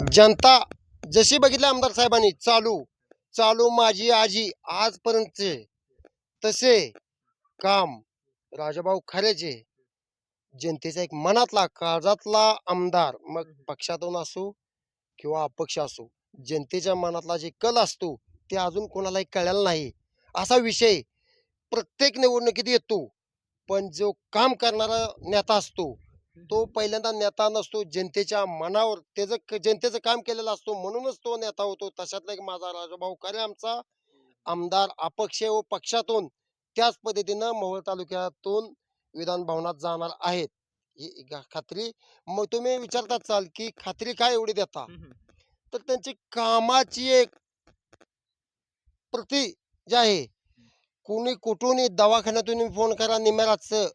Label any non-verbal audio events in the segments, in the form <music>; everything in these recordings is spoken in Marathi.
जनता जशी बघितली आमदार साहेबांनी चालू चालू माझी आजी आजपर्यंतचे तसे काम राजाभाऊ खरेचे जनतेचा एक मनातला काळजातला आमदार मग पक्षातून असो किंवा अपक्ष असो जनतेच्या मनातला जे कल असतो ते अजून कोणालाही कळलेला नाही. असा विषय प्रत्येक निवडणुकीत येतो पण जो काम करणारा नेता असतो तो पहिल्यांदा नेता नसतो जनतेच्या मनावर त्याचं जनतेचं काम केलेलं असतो म्हणूनच तो नेता होतो. तशातला एक माझा राजाभाऊ खरे आमचा आमदार अपक्ष व पक्षातून त्याच पद्धतीनं मोहोळ तालुक्यातून विधान भवनात जाणार आहेत. ही खात्री. मग तुम्ही विचारतात चाल की खात्री काय एवढी देता? तर त्यांची कामाची एक प्रति जी आहे कोणी कुठूनही दवाखान्यातून फोन करा निमेराचं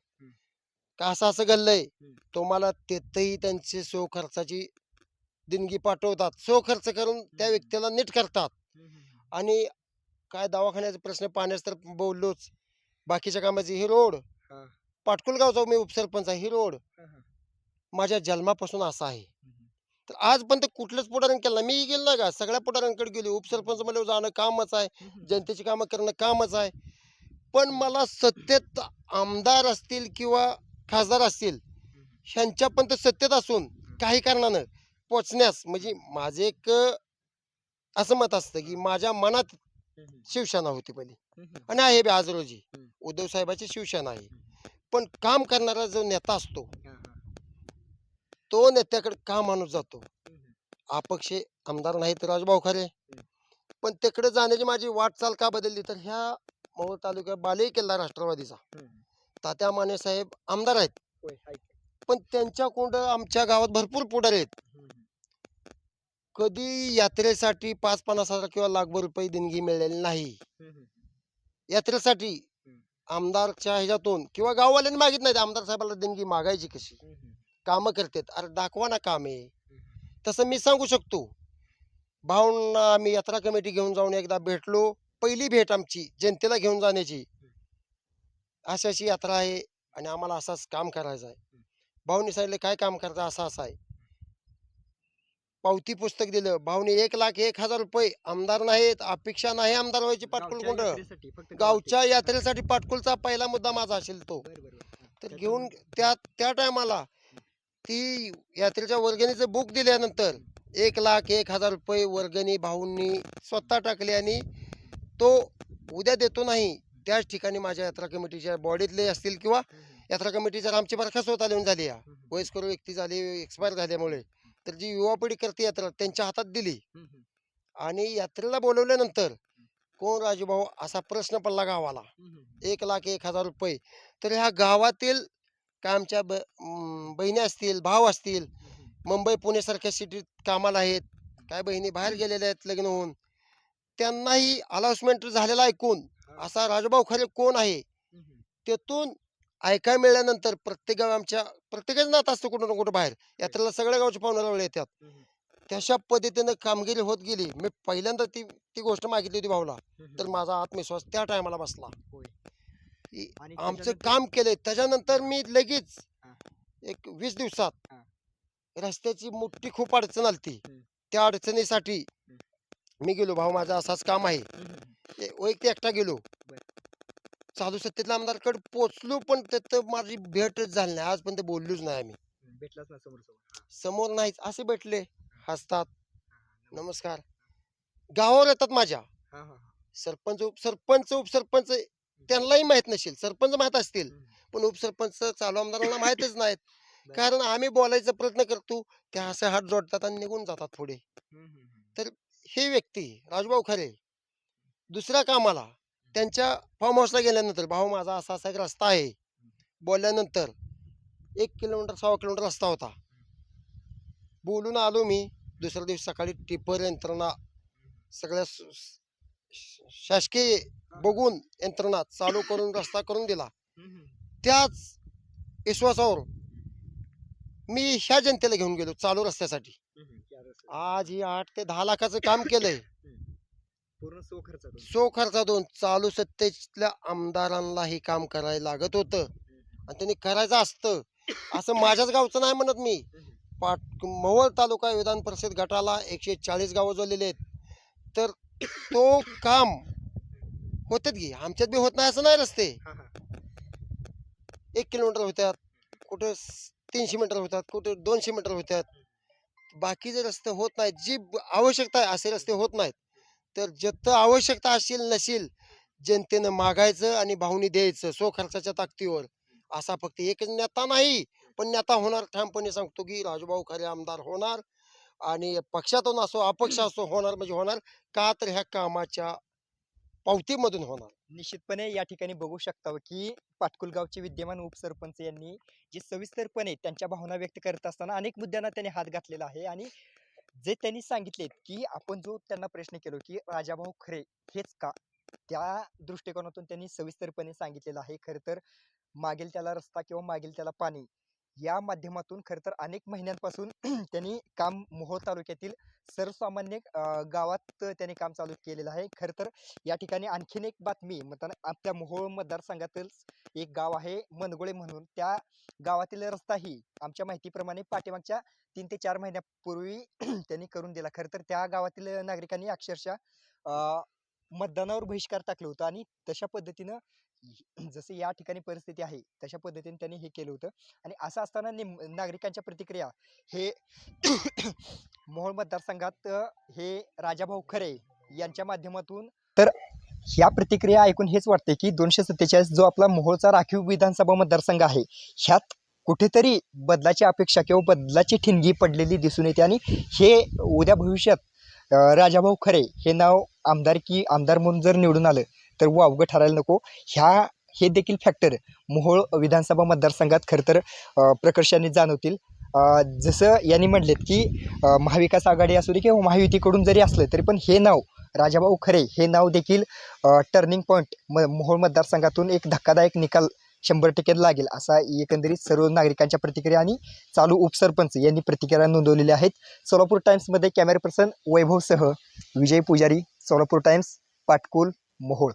का असं असं घडलंय? तुम्हाला तिथंही त्यांची सो खर्चाची देणगी पाठवतात. सो खर्च करून त्या व्यक्तीला नीट करतात. आणि काय दवाखान्याचा प्रश्न पाण्याचा तर बोललोच. बाकीच्या कामाची ही रोड. हा. पाटकुल गावचा मी उपसरपंच आहे ही रोड. माझ्या जन्मापासून असा आहे. तर आज पण ते कुठलंच पुढारण केलं. मी गेलो नाही का? सगळ्या पुढाऱ्यांकडे गेलो. उपसरपंच मला जाणं कामच आहे. जनतेची कामं करणं कामच आहे. पण मला सत्तेत आमदार असतील किंवा खासदार असतील ह्यांच्या पण तर सत्तेत असून काही कारणानं पोचण्यास म्हणजे माझे एक असं मत असतं की माझ्या मनात शिवसेना होती पहिली. आणि आहे बी आज रोजी. उद्धव साहेबाची शिवसेना आहे. पण काम करणारा जो नेता असतो तो नेत्याकडे का माणूस जातो? अपक्ष आमदार नाही तर राजभाऊ खरे. पण तिकडे जाण्याची माझी वाटचाल का बदलली? तर ह्या मोहोळ तालुक्यात बाले किल्ला राष्ट्रवादीचा. तात्या माने साहेब आमदार आहेत. पण त्यांच्या कोंड आमच्या गावात भरपूर पुढारी आहेत. कधी यात्रेसाठी पाच पन्नास हजार किंवा लाखभर रुपये देणगी मिळालेली नाही. यात्रेसाठी आमदारच्या ह्याच्यातून किंवा गाववाल्यांनी मागित नाही आमदार साहेबाला देणगी मागायची कशी? कामं करतात. अरे दाखवा ना कामे. तसं मी सांगू शकतो. भाऊंना आम्ही यात्रा कमिटी घेऊन जाऊन एकदा भेटलो. पहिली भेट आमची जनतेला घेऊन जाण्याची. अशी अशी यात्रा आहे आणि आम्हाला असंच काम करायचं आहे. भाऊनी सांगितलं काय काम करता? असं असं आहे. पावती पुस्तक दिलं. भाऊने एक लाख एक हजार रुपये. आमदार नाहीत अपेक्षा नाही आमदार व्हायची पाटकुल कोंड गावच्या यात्रेसाठी. पाटकुलचा पहिला मुद्दा माझा असेल तो. तर घेऊन त्या त्या टायमाला ती यात्रेच्या वर्गणीचं बुक दिल्यानंतर एक लाख एक हजार रुपये वर्गणी भाऊंनी स्वतः टाकले आणि तो उद्या देतो नाही. त्याच ठिकाणी माझ्या यात्रा कमिटीच्या बॉडीतले असतील किंवा यात्रा कमिटीच्या आमची बरखास्त होता लिहून झाली या. वयस्कर व्यक्ती झाली एक्सपायर झाल्यामुळे. तर जी युवा पिढी करते यात्रा त्यांच्या हातात दिली. आणि यात्रेला बोलवल्यानंतर कोण राजूभाऊ असा प्रश्न पडला गावाला. एक लाख एक हजार रुपये. तर ह्या गावातील काय आमच्या ब बहिणी असतील भाव असतील मुंबई पुणे सारख्या सिटीत कामाला आहेत. काय बहिणी बाहेर गेलेल्या आहेत लग्न होऊन. त्यांनाही अनाउन्समेंट झालेला ऐकून असा राजूभाऊ खरे कोण आहे? त्यातून ऐकाय मिळाल्यानंतर प्रत्येक गाव आमच्या प्रत्येकाचं नात असतं कुठं ना कुठं बाहेर. यात्रेला सगळ्या गावचे पाहुणे येतात. तशा पद्धतीनं कामगिरी होत गेली. मी पहिल्यांदा ती ती गोष्ट मागितली होती भाऊला. तर माझा आत्मविश्वास त्या टायमाला बसला. आमचं काम केलंय. त्याच्यानंतर मी लगेच. एक वीस दिवसात. रस्त्याची मोठी खूप अडचण आलती. हम्म. त्या अडचणीसाठी मी गेलो भाऊ माझं असंच काम आहे. ए- वैयक्तिक एकटा गेलो. बर. चालू सत्तेतल्या आमदारकडे पोचलो पण तिथं माझी भेटच झाली नाही. आज पण ते बोललोच नाही आम्ही. भेटलाच ना समोर समोर. समोर नाहीच असे भेटले. हसतात. नमस्कार. गावावर येतात माझ्या. सरपंच उपसरपंच उपसरपंच त्यांनाही माहीत नसेल. सरपंच माहीत असतील. पण उपसरपंच चालू आमदारांना माहितच नाहीत. <laughs> कारण आम्ही बोलायचा प्रयत्न करतो ते असे हात जोडतात आणि निघून जातात पुढे. हे व्यक्ती राजभाऊ खरे दुसऱ्या कामाला त्यांच्या फार्म हाऊसला गेल्यानंतर भाऊ माझा असा असा एक रस्ता आहे. बोलल्यानंतर एक किलोमीटर सव्वा किलोमीटर रस्ता होता. बोलून आलो मी. दुसऱ्या दिवशी सकाळी टिपर यंत्रणा सगळ्या शासकीय बघून यंत्रणा चालू करून रस्ता करून दिला. त्याच विश्वासावर मी ह्या जनतेला घेऊन गेलो चालू रस्त्यासाठी. आज ही आठ ते दहा लाखाचं काम केलंय. <laughs> पूर्ण सो खर्चातून सो खर्चातून चालू सत्तेतल्या आमदारांना हे काम करायला लागत होतं. आणि त्यांनी करायचं असतं. असं माझ्याच गावचं नाही म्हणत मी. पाट मोहोळ तालुका विधान परिषद गटाला एकशे चाळीस गावं जोडलेली आहेत. तर तो काम होतात की? आमच्यात बी होत नाही असं नाही रस्ते. एक किलोमीटर होत्यात कुठं तीनशे मीटर होतात कुठं दोनशे मीटर होतात बाकीचे रस्ते होत नाहीत जी आवश्यकता आहे असे रस्ते होत नाहीत तर जिथं आवश्यकता असेल नसेल जनतेनं मागायचं आणि भावनी द्यायचं सो खर्चाच्या ताकदीवर. असा फक्त एकच नेता नाही पण नेता होणार ठामपणे सांगतो की राजूभाऊ खरे आमदार होणार आणि पक्षातून असो अपक्ष असो होणार म्हणजे होणार का तर ह्या कामाच्या पावतीमधून होणार. निश्चितपणे या ठिकाणी बघू शकता की पाटकुल गावचे विद्यमान उपसरपंच यांनी जे सविस्तरपणे त्यांच्या भावना व्यक्त करत असताना अनेक मुद्द्यांना त्यांनी हात घातलेला आहे आणि जे त्यांनी सांगितले की आपण जो त्यांना प्रश्न केलो की राजाभाऊ खरे हेच का? त्या दृष्टिकोनातून त्यांनी सविस्तरपणे सांगितलेलं आहे. खरं तर मागेल त्याला रस्ता किंवा मागेल त्याला पाणी या माध्यमातून खरं तर अनेक महिन्यांपासून <clears throat> त्यांनी काम मोहोळ तालुक्यातील सर्वसामान्य गावात त्यांनी काम चालू केलेलं आहे. खरं तर या ठिकाणी आणखीन एक बातमी म्हणताना आपल्या मोहोळ मतदारसंघातील एक गाव आहे मनगोळे म्हणून. त्या गावातील रस्ताही आमच्या माहितीप्रमाणे पाठीमागच्या तीन ते चार महिन्यापूर्वी <clears throat> त्यांनी करून दिला. खरं तर त्या गावातील नागरिकांनी अक्षरशः मतदानावर बहिष्कार टाकलं होतं आणि तशा पद्धतीनं जसं या ठिकाणी परिस्थिती आहे तशा पद्धतीने त्यांनी हे केलं होतं. आणि असं असताना निम नागरिकांच्या प्रतिक्रिया हे <clears throat> मोहोळ मतदारसंघात हे राजाभाऊ खरे यांच्या माध्यमातून तर ह्या प्रतिक्रिया ऐकून हेच वाटते की दोनशे सत्तेचाळीस जो आपला मोहोळचा राखीव विधानसभा मतदारसंघ आहे ह्यात कुठेतरी बदलाची अपेक्षा किंवा बदलाची ठिणगी पडलेली दिसून येते. आणि हे उद्या भविष्यात राजाभाऊ खरे हे नाव आमदारकी आमदार म्हणून जर निवडून आलं तर वावगं ठरायला नको. ह्या हे देखील फॅक्टर मोहोळ विधानसभा मतदारसंघात खरं तर प्रकर्षाने जाणवतील. जसं यांनी म्हटलेत की महाविकास आघाडी असू दे किंवा महायुतीकडून जरी असलं तरी पण हे नाव राजाभाऊ खरे हे नाव देखील टर्निंग पॉईंट म मोहोळ मतदारसंघातून एक धक्कादायक निकाल शंभर टक्के लागेल असा एकंदरीत सर्व नागरिकांच्या प्रतिक्रिया आणि चालू उपसरपंच यांनी प्रतिक्रिया नोंदवलेल्या आहेत. सोलापूर टाइम्समध्ये कॅमेरा पर्सन वैभवसह विजय पुजारी सोलापूर टाइम्स पाटकुल मोहोळ.